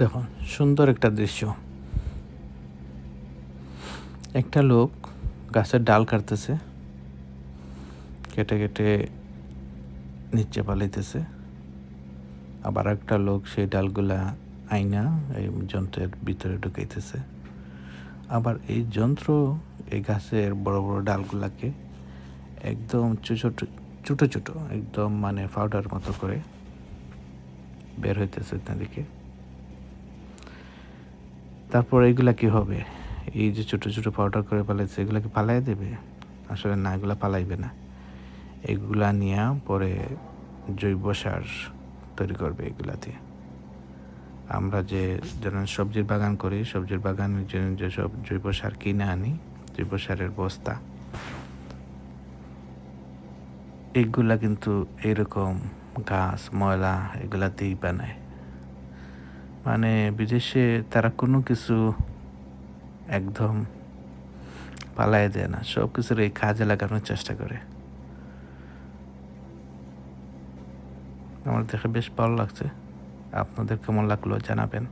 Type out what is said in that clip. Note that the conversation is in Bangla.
দেখুন, সুন্দর একটা দৃশ্য। একটা লোক গাছের ডাল কাটতেছে, কেটে কেটে নিচে পালাইতেছে। আবার একটা লোক সেই ডালগুলা আইনা এই যন্ত্রের ভিতরে ঢুকাইতেছে। আবার এই যন্ত্র এই গাছের বড় বড় ডালগুলাকে একদম ছোট ছোট ছোট একদম মানে পাউডার মতো করে বের হইতেছে তাদেরকে। তারপর এগুলা কি হবে? এই যে ছোট ছোট পাউডার করে পালাইছে এগুলাকে পালাই দেবে? আসলে না, এগুলা পালাইবে না। এগুলা নিয়ে পরে জৈব সার তৈরি করবে এগুলাতে। আমরা যে যেমন সবজির বাগান করি, সবজির বাগানের জন্য যেসব জৈব সার কিনে আনি, জৈব সারের বস্তা। এগুলা কিন্তু এরকম ঘাস ময়লা এগুলাতেই বানায়। মানে বিদেশে তারা কোনো কিছু একদম পালায় দেয় না, সব কিছুর এই কাজে লাগানোর চেষ্টা করে। আমার দেখে বেশ ভালো লাগছে। আপনাদের কেমন লাগল জানাবেন।